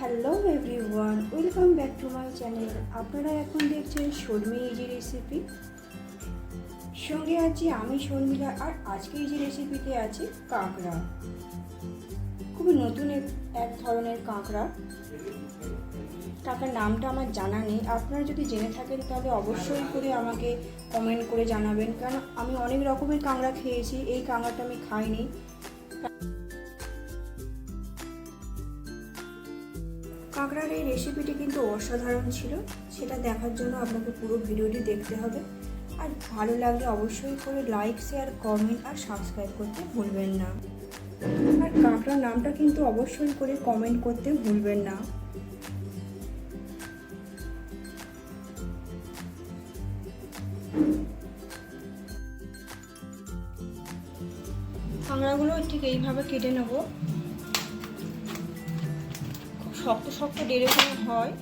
Hello everyone welcome back to my channel আপনারা এখন দেখছেন শর্মি ইজি রেসিপি সঙ্গে আছি আমি শর্মিলা আর আজকে এই যে রেসিপিতে আছে কাঁকড়া। খুবই নতুন এক- এক ধরনের কাঁকড়া। কাঁকড়ার নামটা আমার জানা নেই। আপনারা যদি জেনে থাকেন তাহলে অবশ্যই করে আমাকে কমেন্ট করে জানাবেন। কারণ আমি অনেক রকমের কাঁকড়া খেয়েছি, এই কাঁকড়াটা আমি খাইনি। কাঁকড়ার এই রেসিপিটি কিন্তু অসাধারণ ছিল। সেটা দেখার জন্য আপনাকে পুরো ভিডিওটি দেখতে হবে। আর ভালো লাগলে অবশ্যই করে লাইক শেয়ার কমেন্ট আর সাবস্ক্রাইব করতে ভুলবেন না। আর কাঁকড়ার নামটা কিন্তু অবশ্যই করে কমেন্ট করতে ভুলবেন না। কাঁকড়াগুলো ঠিক এইভাবে কেটে নেব। শক্ত শক্ত ডেরে কোনো হয়।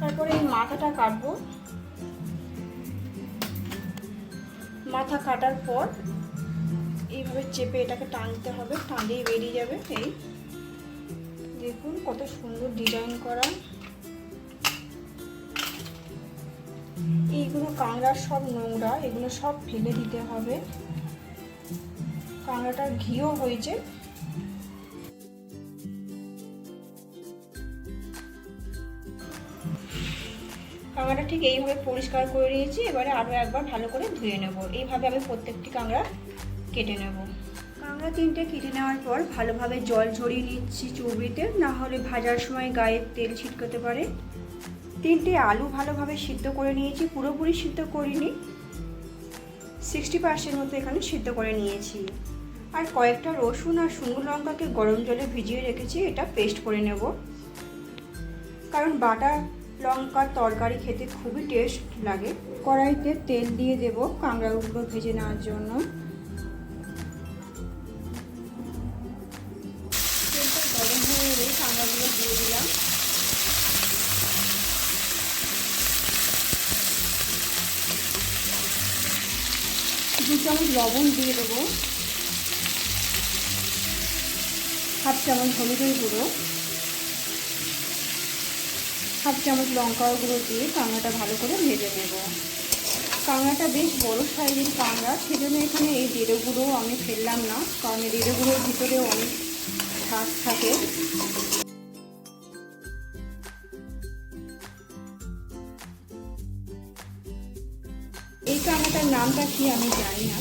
তারপরে এই মাথাটা কাটবো। মাথা কাটার পর এইভাবে চেপে এটাকে টানতে হবে টানলেই বেরিয়ে যাবে। এই দেখুন কত সুন্দর ডিজাইন করা। এইগুলো কাঁকড়ার সব নোংরা, এগুলো সব ফেলে দিতে হবে। কাঁকড়াটার ঘিও হয়েছে। কাঁকড়াটা ঠিক এইভাবে পরিষ্কার করে নিয়েছি, এবারে আরও একবার ভালো করে ধুয়ে নেব। এইভাবে আমি প্রত্যেকটি কাঁকড়া কেটে নেব। কাঁকড়া তিনটে কেটে নেওয়ার পর ভালোভাবে জল ঝরিয়ে নিচ্ছি চুবড়িতে না হলে ভাজার সময় গায়ে তেল ছিটকাতে পারে। তিনটে আলু ভালোভাবে সিদ্ধ করে নিয়েছি, পুরোপুরি সিদ্ধ করিনি। সিক্সটি পার্সেন্ট মতো এখানে সিদ্ধ করে নিয়েছি। আর কয়েকটা রসুন আর শুকনো লঙ্কাকে গরম জলে ভিজিয়ে রেখেছি, এটা পেস্ট করে নেব। কারণ বাটা লঙ্কার তরকারি খেতে খুবই টেস্ট লাগে। কড়াইতে তেল দিয়ে দেব কাঁকড়াগুলো ভেজে নেওয়ার জন্য। গরম হয়ে দিয়ে দিলাম। দু চামচ লবণ দিয়ে দেবো। হাফ চামচ হলুদের গুঁড়ো। হাফ চামচ লঙ্কার গুঁড়ো দিয়ে কাঁকড়াটা ভালো করে ভেজে নেব। কাঁকড়াটা বেশ বড় সাইজের কাঁকড়া সেজন্য এখানে এই দেড়ে গুঁড়ো আমি ফেললাম না, কারণ এই দেড়ে গুঁড়োর ভিতরে অনেক শাক থাকে। এই কাঁকড়াটার নামটা কি আমি জানি না।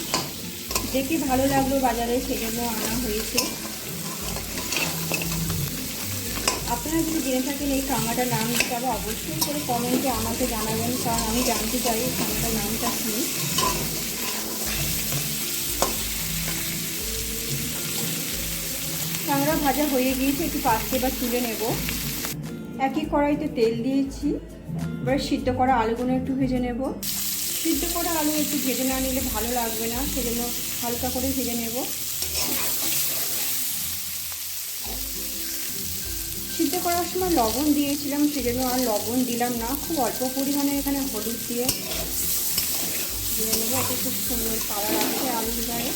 দেখে ভালো লাগল বাজারে, সেজন্য আনা হয়েছে। আপনারা যদি জেনে থাকেন এই কাঁকড়াটার নাম তবে অবশ্যই করে কমেন্টে আমাকে জানাবেন, কারণ আমি জানতে চাই এই কাঁকড়াটার নামটা কী। কাঁকড়া ভাজা হয়ে গিয়েছে, একটু পাশে এবার তুলে নেব। একই কড়াইতে তেল দিয়েছি, এবার সিদ্ধ করা আলুগুলো একটু ভেজে নেব। সিদ্ধ করা আলু একটু ভেজে না নিলে ভালো লাগবে না, সেজন্য হালকা করে ভেজে নেব। করার সময় লবণ দিয়েছিলাম, সেজন্য আর লবণ দিলাম না। খুব অল্প পরিমাণে এখানে হলুদ দিয়ে দিয়ে নেব। এতে খুব সুন্দর কালার আছে আলুর গায়ে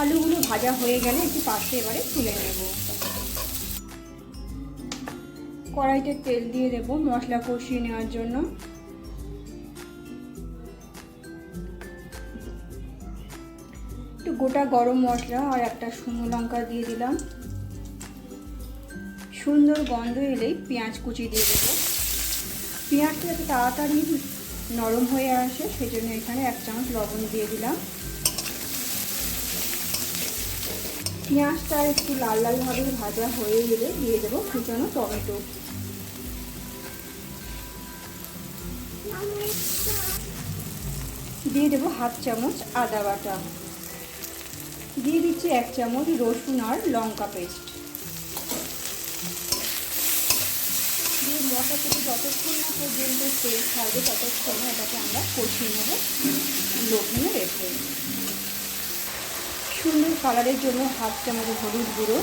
আলুগুলো ভাজা হয়ে গেলে একটু পাশে এবারে তুলে নেব। কড়াইতে তেল দিয়ে দেবো মশলা কষিয়ে নেওয়ার জন্য। গোটা গরম মশলা আর একটা শুকনো লঙ্কা দিয়ে দিলাম। সুন্দর গন্ধ এলেই পেঁয়াজ কুচি দিয়ে দেবো। পেঁয়াজটা যাতে তাড়াতাড়ি নরম হয়ে আসে, সেজন্য এখানে এক চামচ লবণ দিয়ে দিলাম। পেঁয়াজটা একটু লাল লালভাবে ভাজা হয়ে গেলে দিয়ে দেবো কুচানো টমেটো। দিয়ে দেবো হাফ চামচ আদা বাটা। দিয়ে দিচ্ছি এক চামচ রসুন আর লঙ্কা পেস্ট। দিয়ে মশলা থেকে যতক্ষণ না পর্যন্ত তেল ছাড়বে ততক্ষণ এটাকে আমরা কষিয়ে নেব। লোভনে রেখে সুন্দর কালারের জন্য হাফ চামচ হলুদ গুঁড়ো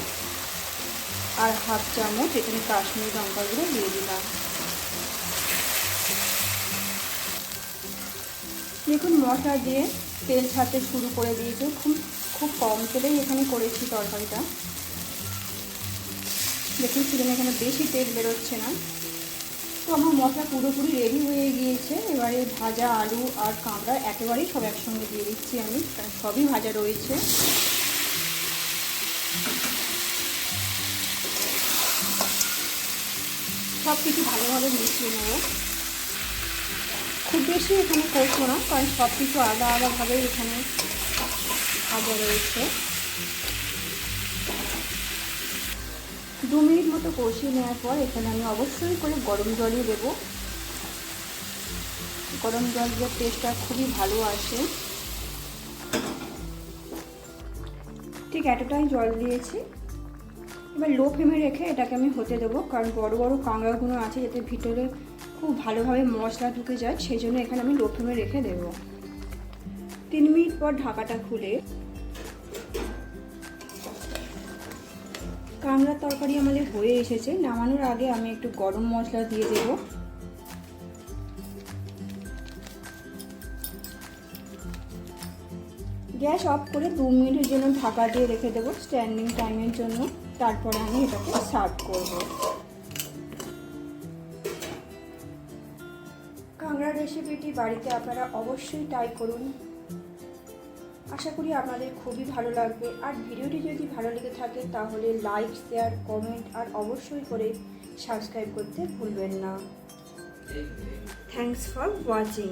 আর হাফ চামচ এখানে কাশ্মীর লঙ্কা গুঁড়ো দিয়ে দিলাম। দেখুন মশলা দিয়ে তেল ছাড়তে শুরু করে দিয়েছে। খুব খুব কম তেলেই এখানে করেছি তরকারিটা। দেখুন সেখানে এখানে বেশি তেল বেরোচ্ছে না। তো আমার মশলা পুরোপুরি রেডি হয়ে গিয়েছে। এবারে ভাজা আলু আর কাঁকড়া একেবারেই সব একসঙ্গে দিয়ে দিচ্ছি আমি। সবই ভাজা রয়েছে। সব কিছু ভালোভাবে মিশিয়ে নেব। খুব বেশি এখানে করব না, কারণ সব কিছু আলাদা আলাদাভাবেই এখানে ভাজা রয়েছে। দু মিনিট মতো কষিয়ে নেওয়ার পর এখানে আমি অবশ্যই করে গরম জলই দেবো। গরম জল দিয়ে টেস্টটা খুবই ভালো আসে। ঠিক এতটাই জল দিয়েছি। এবার লো ফ্লেমে রেখে এটাকে আমি হতে দেবো, কারণ বড় বড় কাঁকড়াগুলো আছে যাতে ভিতরে খুব ভালোভাবে মশলা ঢুকে যায়, সেই জন্য এখানে আমি লো ফ্লেমে রেখে দেবো। তিন মিনিট পর ঢাকাটা খুলে কাঁকড়ার তরকারি আমাদের হয়ে এসেছে। নামানোর আগে আমি একটু গরম মশলা দিয়ে দেব। গ্যাস অফ করে দু মিনিটের জন্য ঢাকা দিয়ে রেখে দেবো স্ট্যান্ডিং টাইমের জন্য। তারপরে আমি এটাকে সার্ভ করব। কাঁকড়ার রেসিপিটি বাড়িতে আপনারা অবশ্যই ট্রাই করুন। আশা করি আপনাদের খুবই ভালো লাগবে। আর ভিডিওটি যদি ভালো লেগে থাকে, তাহলে লাইক শেয়ার কমেন্ট আর অবশ্যই করে সাবস্ক্রাইব করতে ভুলবেন না। Thanks for watching